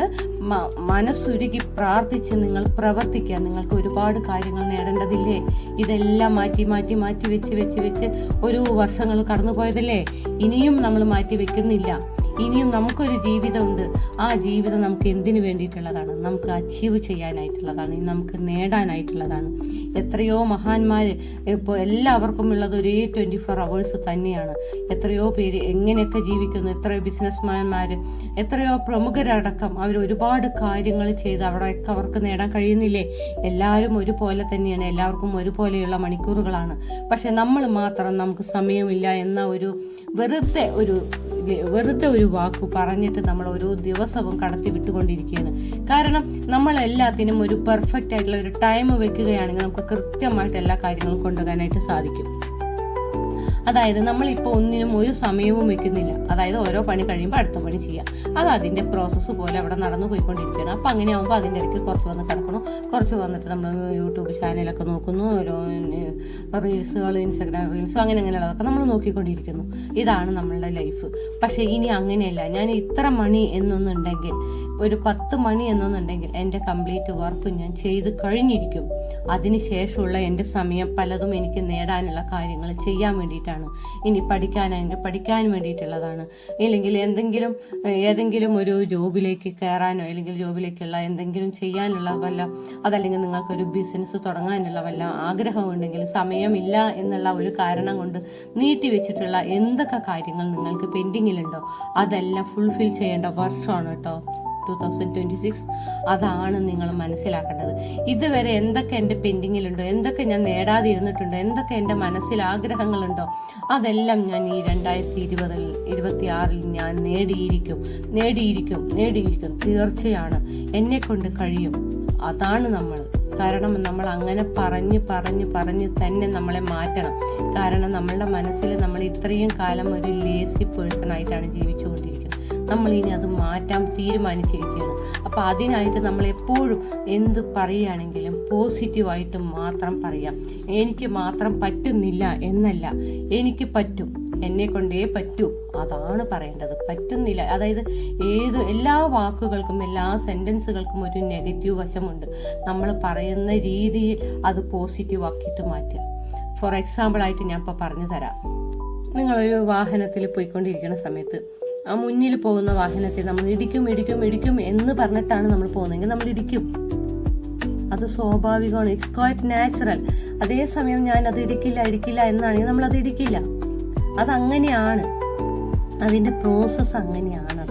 മനസ്സുരുകി പ്രാർത്ഥിച്ച് നിങ്ങൾ പ്രവർത്തിക്കുക. നിങ്ങൾക്ക് ഒരുപാട് കാര്യങ്ങൾ നേടേണ്ടതില്ലേ? ഇതെല്ലാം മാറ്റി മാറ്റി മാറ്റി വെച്ച് വെച്ച് വെച്ച് ഒരു വർഷങ്ങൾ കടന്നുപോയതല്ലേ? ഇനിയും നമ്മൾ മാറ്റി വെക്കുന്നില്ല. ഇനിയും നമുക്കൊരു ജീവിതമുണ്ട്. ആ ജീവിതം നമുക്ക് എന്തിനു വേണ്ടിയിട്ടുള്ളതാണ്? നമുക്ക് അച്ചീവ് ചെയ്യാനായിട്ടുള്ളതാണ്. നമുക്ക് നേടാനായിട്ടുള്ളതാണ്. എത്രയോ മഹാന്മാർ ഇപ്പോൾ എല്ലാവർക്കും ഉള്ളത് ഒരേ ട്വന്റി ഫോർ അവേഴ്സ് തന്നെയാണ്. എത്രയോ പേര് എങ്ങനെയൊക്കെ ജീവിക്കുന്നു എത്രയോ ബിസിനസ്മാൻമാർ എത്രയോ പ്രമുഖരടക്കം അവർ ഒരുപാട് കാര്യങ്ങൾ ചെയ്ത് അവിടെയൊക്കെ അവർക്ക് നേടാൻ കഴിയുന്നില്ലേ? എല്ലാവരും ഒരുപോലെ തന്നെയാണ്. എല്ലാവർക്കും ഒരുപോലെയുള്ള മണിക്കൂറുകളാണ്. പക്ഷെ നമ്മൾ മാത്രം നമുക്ക് സമയമില്ല എന്ന ഒരു വെറുതെ ഒരു വെറുതെ ഒരു വാക്ക് പറഞ്ഞിട്ട് നമ്മൾ ഓരോ ദിവസവും കടത്തി വിട്ടുകൊണ്ടിരിക്കുകയാണ്. കാരണം നമ്മൾ എല്ലാത്തിനും ഒരു പെർഫെക്റ്റ് ആയിട്ടുള്ള ഒരു ടൈം വെക്കുകയാണെങ്കിൽ നമുക്ക് കൃത്യമായിട്ട് എല്ലാ കാര്യങ്ങളും കൊണ്ടുപോകാനായിട്ട് സാധിക്കും. അതായത് നമ്മൾ നമ്മളിപ്പോൾ ഒന്നിനും ഒരു സമയവും വെക്കുന്നില്ല. അതായത് ഓരോ പണി കഴിയുമ്പോൾ അടുത്ത പണി ചെയ്യാം. അത് അതിന്റെ പ്രോസസ്സ് പോലെ അവിടെ നടന്നു പോയിക്കൊണ്ടിരിക്കുകയാണ്. അപ്പം അങ്ങനെ ആകുമ്പോൾ അതിന്റെ ഇടയ്ക്ക് കുറച്ച് വന്ന് കിടക്കണം കുറച്ച് വന്നിട്ട് നമ്മൾ യൂട്യൂബ് ചാനലൊക്കെ നോക്കുന്നു. ഓരോ റീൽസുകൾ ഇൻസ്റ്റാഗ്രാം റീൽസും അങ്ങനെ അങ്ങനെയുള്ളതൊക്കെ നമ്മൾ നോക്കിക്കൊണ്ടിരിക്കുന്നു. ഇതാണ് നമ്മളുടെ ലൈഫ് പക്ഷേ ഇനി അങ്ങനെയല്ല. ഞാൻ ഇത്ര മണി എന്നൊന്നുണ്ടെങ്കിൽ ഒരു പത്ത് മണി എന്നൊന്നുണ്ടെങ്കിൽ എന്റെ കംപ്ലീറ്റ് വർക്ക് ഞാൻ ചെയ്ത് കഴിഞ്ഞിരിക്കും. അതിനുശേഷമുള്ള എന്റെ സമയം പലതും എനിക്ക് നേടാനുള്ള കാര്യങ്ങൾ ചെയ്യാൻ വേണ്ടിയിട്ടാണ് ഇനി പഠിക്കാനായിട്ട് പഠിക്കാൻ വേണ്ടിയിട്ടുള്ളതാണ്. അല്ലെങ്കിൽ എന്തെങ്കിലും ഏതെങ്കിലും ഒരു ജോബിലേക്ക് കയറാനോ അല്ലെങ്കിൽ ജോബിലേക്കുള്ള എന്തെങ്കിലും ചെയ്യാനുള്ള വല്ല അതല്ലെങ്കിൽ നിങ്ങൾക്കൊരു ബിസിനസ് തുടങ്ങാനുള്ള വല്ല ആഗ്രഹമുണ്ടെങ്കിൽ സമയമില്ല എന്നുള്ള ഒരു കാരണം കൊണ്ട് നീട്ടി വെച്ചിട്ടുള്ള എന്തൊക്കെ കാര്യങ്ങൾ നിങ്ങൾക്ക് പെൻഡിങ്ങിലുണ്ടോ അതെല്ലാം ഫുൾഫിൽ ചെയ്യേണ്ട വർഷമാണ് കേട്ടോ ടു തൗസൻഡ് ട്വന്റി സിക്സ് അതാണ് നിങ്ങൾ മനസ്സിലാക്കേണ്ടത്. ഇതുവരെ എന്തൊക്കെ എന്റെ പെൻഡിങ്ങിലുണ്ടോ എന്തൊക്കെ ഞാൻ നേടാതിരുന്നിട്ടുണ്ടോ എന്തൊക്കെ എന്റെ മനസ്സിൽ ആഗ്രഹങ്ങളുണ്ടോ അതെല്ലാം ഞാൻ ഈ രണ്ടായിരത്തി ഇരുപതിൽ ഇരുപത്തി ആറിൽ ഞാൻ നേടിയിരിക്കും. നേടിയിരിക്കും നേടിയിരിക്കും. തീർച്ചയാണ്. എന്നെ കൊണ്ട് കഴിയും. അതാണ് നമ്മൾ. കാരണം നമ്മൾ അങ്ങനെ പറഞ്ഞ് പറഞ്ഞ് പറഞ്ഞ് തന്നെ നമ്മളെ മാറ്റണം. കാരണം നമ്മളുടെ മനസ്സിൽ നമ്മൾ ഇത്രയും കാലം ഒരു ലേസി പേഴ്സൺ ആയിട്ടാണ് ജീവിച്ചുകൊണ്ടിരിക്കുന്നത്. നമ്മൾ ഇനി അത് മാറ്റാൻ തീരുമാനിച്ചിരിക്കുകയാണ്. അപ്പോൾ അതിനായിട്ട് നമ്മൾ എപ്പോഴും എന്ത് പറയുകയാണെങ്കിലും പോസിറ്റീവായിട്ട് മാത്രം പറയാം. എനിക്ക് മാത്രം പറ്റുന്നില്ല എന്നല്ല. എനിക്ക് പറ്റും. എന്നെ കൊണ്ടേ പറ്റൂ. അതാണ് പറയേണ്ടത്. പറ്റുന്നില്ല. അതായത് ഏത് എല്ലാ വാക്കുകൾക്കും എല്ലാ സെന്റൻസുകൾക്കും ഒരു നെഗറ്റീവ് വശമുണ്ട്. നമ്മൾ പറയുന്ന രീതിയിൽ അത് പോസിറ്റീവ് ആക്കിയിട്ട് മാറ്റുക. ഫോർ എക്സാമ്പിൾ ആയിട്ട് ഞാൻ ഇപ്പോൾ പറഞ്ഞു തരാം നിങ്ങളൊരു വാഹനത്തിൽ പോയിക്കൊണ്ടിരിക്കുന്ന സമയത്ത് മുന്നിൽ പോകുന്ന വാഹനത്തെ നമ്മൾ ഇടിക്കും ഇടിക്കും ഇടിക്കും എന്ന് പറഞ്ഞിട്ടാണ് നമ്മൾ പോകുന്നതെങ്കിൽ നമ്മൾ ഇടിക്കും. അത് സ്വാഭാവികമാണ്. ഇറ്റ്സ് ക്വൈറ്റ് നാച്ചുറൽ അതേസമയം ഞാൻ അത് ഇടിക്കില്ല ഇടിക്കില്ല എന്നാണെങ്കിൽ നമ്മൾ അത് ഇടിക്കില്ല. അതങ്ങനെയാണ്. അതിന്റെ പ്രോസസ്സ് അങ്ങനെയാണ്.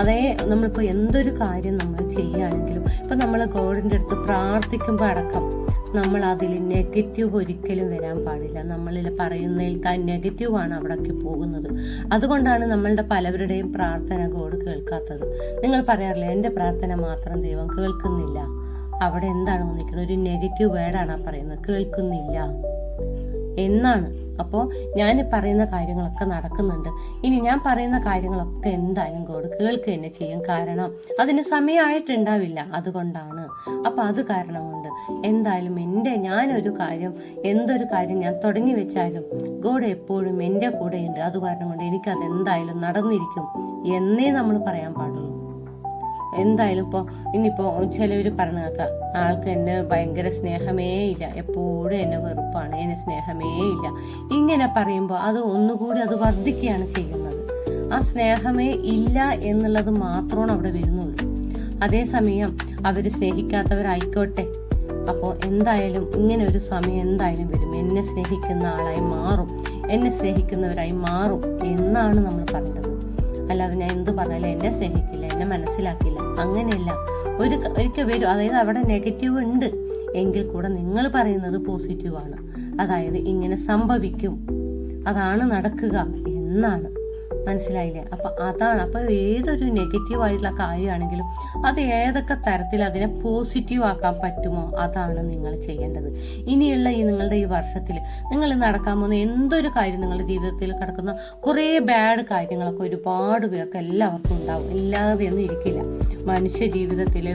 അതേ നമ്മളിപ്പോൾ എന്തൊരു കാര്യം നമ്മൾ ചെയ്യുകയാണെങ്കിലും ഇപ്പം നമ്മൾ ഗോഡിന്റെ അടുത്ത് പ്രാർത്ഥിക്കുമ്പോൾ അടക്കം നമ്മൾ അതിൽ നെഗറ്റീവ് ഒരിക്കലും വരാൻ പാടില്ല. നമ്മളിൽ പറയുന്നതിൽ താൻ നെഗറ്റീവാണ് അവിടേക്ക് പോകുന്നത്. അതുകൊണ്ടാണ് നമ്മളുടെ പലവരുടെയും പ്രാർത്ഥന ഗോഡ് കേൾക്കാത്തത്. നിങ്ങൾ പറയാറില്ല എന്റെ പ്രാർത്ഥന മാത്രം ദൈവം കേൾക്കുന്നില്ല. അവിടെ എന്താണ് വന്നിരിക്കുന്നത് ഒരു നെഗറ്റീവ് വേർഡാണ് ആ പറയുന്നത്. കേൾക്കുന്നില്ല. എന്നാണ്. അപ്പോൾ ഞാൻ പറയുന്ന കാര്യങ്ങളൊക്കെ നടക്കുന്നുണ്ട്. ഇനി ഞാൻ പറയുന്ന കാര്യങ്ങളൊക്കെ എന്തായാലും ഗോഡ് കേൾക്കുക തന്നെ ചെയ്യും. കാരണം അതിന് സമയമായിട്ടുണ്ടാവില്ല അതുകൊണ്ടാണ്. അപ്പം അത് കാരണം കൊണ്ട് എന്തായാലും എന്റെ ഞാനൊരു കാര്യം എന്തൊരു കാര്യം ഞാൻ തുടങ്ങി വെച്ചാലും ഗോഡ് എപ്പോഴും എന്റെ കൂടെയുണ്ട്. അത് കാരണം കൊണ്ട് എനിക്കത് എന്തായാലും നടന്നിരിക്കും. എന്നേ നമ്മൾ പറയാൻ പാടുള്ളൂ. എന്തായാലും ഇപ്പോൾ ഇനിയിപ്പോൾ ചിലവർ പറഞ്ഞു കേൾക്കാം. ആൾക്ക് എന്നെ ഭയങ്കര സ്നേഹമേ ഇല്ല. എപ്പോഴും എന്നെ വെറുപ്പാണ്. എന്നെ സ്നേഹമേ ഇല്ല. ഇങ്ങനെ പറയുമ്പോൾ അത് ഒന്നുകൂടി അത് വർദ്ധിക്കുകയാണ് ചെയ്യുന്നത്. ആ സ്നേഹമേ ഇല്ല എന്നുള്ളത് മാത്രമാണ് അവിടെ വരുന്നുള്ളൂ. അതേസമയം അവർ സ്നേഹിക്കാത്തവരായിക്കോട്ടെ. അപ്പോൾ എന്തായാലും ഇങ്ങനെ ഒരു സമയം എന്തായാലും വരും. എന്നെ സ്നേഹിക്കുന്ന ആളായി മാറും. എന്നെ സ്നേഹിക്കുന്നവരായി മാറും എന്നാണ് നമ്മൾ പറഞ്ഞത്. അല്ലാതെ ഞാൻ എന്ത് പറഞ്ഞാലും എന്നെ സ്നേഹിക്കില്ല. എന്നെ മനസ്സിലാക്കില്ല. അങ്ങനെയല്ല. ഒരു ഒരിക്കൽ വരും. അതായത് അവിടെ നെഗറ്റീവ് ഉണ്ട്. എങ്കിൽ കൂടെ നിങ്ങൾ പറയുന്നത് പോസിറ്റീവാണ് അതായത് ഇങ്ങനെ സംഭവിക്കും. അതാണ് നടക്കുക എന്നാണ്. മനസ്സിലായില്ലേ? അപ്പൊ അതാണ്. അപ്പൊ ഏതൊരു നെഗറ്റീവ് ആയിട്ടുള്ള കാര്യമാണെങ്കിലും അത് ഏതൊക്കെ തരത്തിൽ അതിനെ പോസിറ്റീവ് ആക്കാൻ പറ്റുമോ അതാണ് നിങ്ങൾ ചെയ്യേണ്ടത്. ഇനിയുള്ള ഈ നിങ്ങളുടെ ഈ വർഷത്തിൽ നിങ്ങൾ നടക്കാൻ പോകുന്ന എന്തൊരു കാര്യം നിങ്ങളുടെ ജീവിതത്തിൽ കിടക്കുന്ന കുറേ ബാഡ് കാര്യങ്ങളൊക്കെ ഒരുപാട് പേർക്ക് എല്ലാവർക്കും ഉണ്ടാവും. ഇല്ലാതെ ഒന്നും ഇരിക്കില്ല. മനുഷ്യ ജീവിതത്തിൽ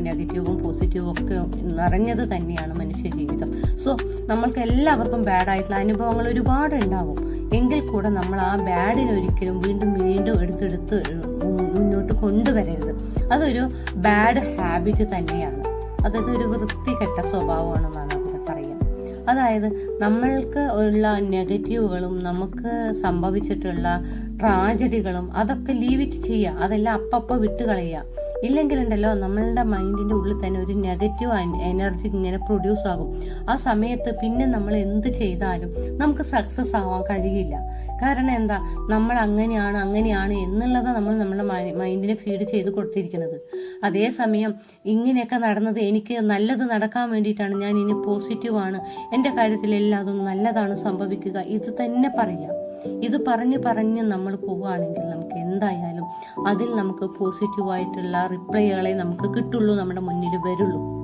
നെഗറ്റീവും പോസിറ്റീവും ഒക്കെ നിറഞ്ഞത് തന്നെയാണ് മനുഷ്യ ജീവിതം. സോ നമ്മൾക്ക് എല്ലാവർക്കും ബാഡായിട്ടുള്ള അനുഭവങ്ങൾ ഒരുപാട് ഉണ്ടാവും. എങ്കിൽ കൂടെ നമ്മൾ ആ ബാഡിനെ ഒരിക്കലും വീണ്ടും വീണ്ടും എടുത്തെടുത്ത് മുന്നോട്ട് കൊണ്ടുവരരുത്. അതൊരു ബാഡ് ഹാബിറ്റ് തന്നെയാണ്. അതായത് ഒരു വൃത്തികെട്ട സ്വഭാവമാണെന്നാണ് അതിനെ പറയുക അതായത് നമ്മൾക്ക് ഉള്ള നെഗറ്റീവുകളും നമുക്ക് സംഭവിച്ചിട്ടുള്ള ട്രാജഡികളും അതൊക്കെ ലീവ് ഇറ്റ് ചെയ്യുക അതെല്ലാം അപ്പപ്പോൾ വിട്ട് കളയുക ഇല്ലെങ്കിലുണ്ടല്ലോ നമ്മളുടെ മൈൻഡിന്റെ ഉള്ളിൽ തന്നെ ഒരു നെഗറ്റീവ് എനർജി ഇങ്ങനെ പ്രൊഡ്യൂസ് ആകും. ആ സമയത്ത് പിന്നെ നമ്മൾ എന്ത് ചെയ്താലും നമുക്ക് സക്സസ് ആവാൻ കഴിയില്ല. കാരണം എന്താ? നമ്മൾ അങ്ങനെയാണ് അങ്ങനെയാണ് എന്നുള്ളത് നമ്മൾ നമ്മുടെ മൈൻഡിനെ ഫീഡ് ചെയ്ത് കൊടുത്തിരിക്കുന്നത്. അതേസമയം ഇങ്ങനെയൊക്കെ നടന്നത് എനിക്ക് നല്ലത് നടക്കാൻ വേണ്ടിയിട്ടാണ് ഞാൻ ഇനി പോസിറ്റീവാണ് എന്റെ കാര്യത്തിൽ എല്ലാതും നല്ലതാണ് സംഭവിക്കുക. ഇത് തന്നെ പറയാം. ഇത് പറഞ്ഞ് പറഞ്ഞ് നമ്മൾ പോവുകയാണെങ്കിൽ നമുക്ക് എന്തായാലും അതിൽ നമുക്ക് പോസിറ്റീവായിട്ടുള്ള റിപ്ലൈകളെ നമുക്ക് കിട്ടുള്ളൂ നമ്മുടെ മുന്നിൽ വരുള്ളൂ.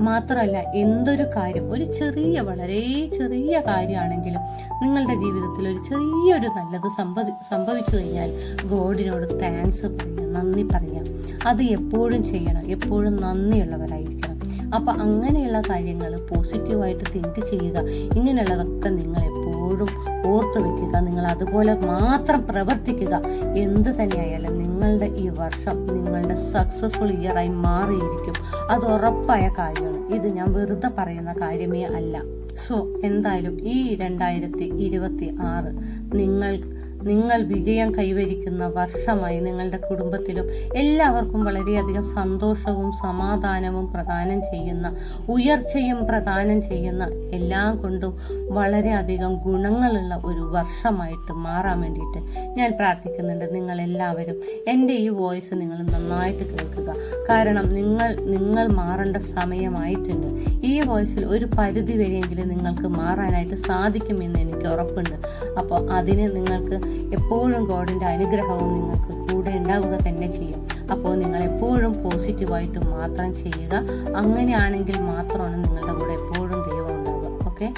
മാത്രമല്ല എന്തൊരു കാര്യം ഒരു ചെറിയ വളരെ ചെറിയ കാര്യമാണെങ്കിലും നിങ്ങളുടെ ജീവിതത്തിൽ ഒരു ചെറിയൊരു നല്ലത് സംഭവി സംഭവിച്ചു കഴിഞ്ഞാൽ ഗോഡിനോട് താങ്ക്സ് പറയാം നന്ദി പറയാം. അത് എപ്പോഴും ചെയ്യണം എപ്പോഴും നന്ദിയുള്ളവരായിരിക്കണം. അപ്പം അങ്ങനെയുള്ള കാര്യങ്ങൾ പോസിറ്റീവായിട്ട് തിങ്ക് ചെയ്യുക. ഇങ്ങനെയുള്ളതൊക്കെ നിങ്ങൾ എപ്പോഴും ഓർത്തു വെക്കുക. നിങ്ങൾ അതുപോലെ മാത്രം പ്രവർത്തിക്കുക. എന്ത് തന്നെയായാലും നിങ്ങളുടെ ഈ വർഷം നിങ്ങളുടെ സക്സസ്ഫുൾ ഇയറായി മാറിയിരിക്കും. അത് ഉറപ്പായ കാര്യമാണ്. ഇത് ഞാൻ വെറുതെ പറയുന്ന കാര്യമേ അല്ല. സോ എന്തായാലും ഈ രണ്ടായിരത്തി ഇരുപത്തി ആറ് നിങ്ങൾ നിങ്ങൾ വിജയം കൈവരിക്കുന്ന വർഷമായി നിങ്ങളുടെ കുടുംബത്തിലും എല്ലാവർക്കും വളരെയധികം സന്തോഷവും സമാധാനവും പ്രദാനം ചെയ്യുന്ന ഉയർച്ചയും പ്രദാനം ചെയ്യുന്ന എല്ലാം കൊണ്ടും വളരെയധികം ഗുണങ്ങളുള്ള ഒരു വർഷമായിട്ട് മാറാൻ വേണ്ടിയിട്ട് ഞാൻ പ്രാർത്ഥിക്കുന്നുണ്ട്. നിങ്ങൾ എല്ലാവരും എന്റെ ഈ വോയിസ് നിങ്ങൾ നന്നായിട്ട് കേൾക്കുക. കാരണം നിങ്ങൾ നിങ്ങൾ മാറേണ്ട സമയമായിട്ടുണ്ട്. ഈ വോയിസിൽ ഒരു പരിധി വരെയെങ്കിലും നിങ്ങൾക്ക് മാറാനായിട്ട് സാധിക്കുമെന്ന് എനിക്ക് ഉറപ്പുണ്ട്. അപ്പോൾ അതിന് നിങ്ങൾക്ക് എപ്പോഴും ഗോഡിന്റെ അനുഗ്രഹവും നിങ്ങൾക്ക് കൂടെ ഉണ്ടാവുക തന്നെ ചെയ്യും. അപ്പോൾ നിങ്ങൾ എപ്പോഴും പോസിറ്റീവായിട്ട് മാത്രം ചെയ്യുക. അങ്ങനെയാണെങ്കിൽ മാത്രമാണ് നിങ്ങളുടെ കൂടെ എപ്പോഴും ദൈവം ഉണ്ടാവുക. Okay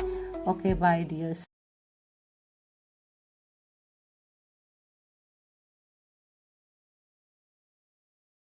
okay bye dears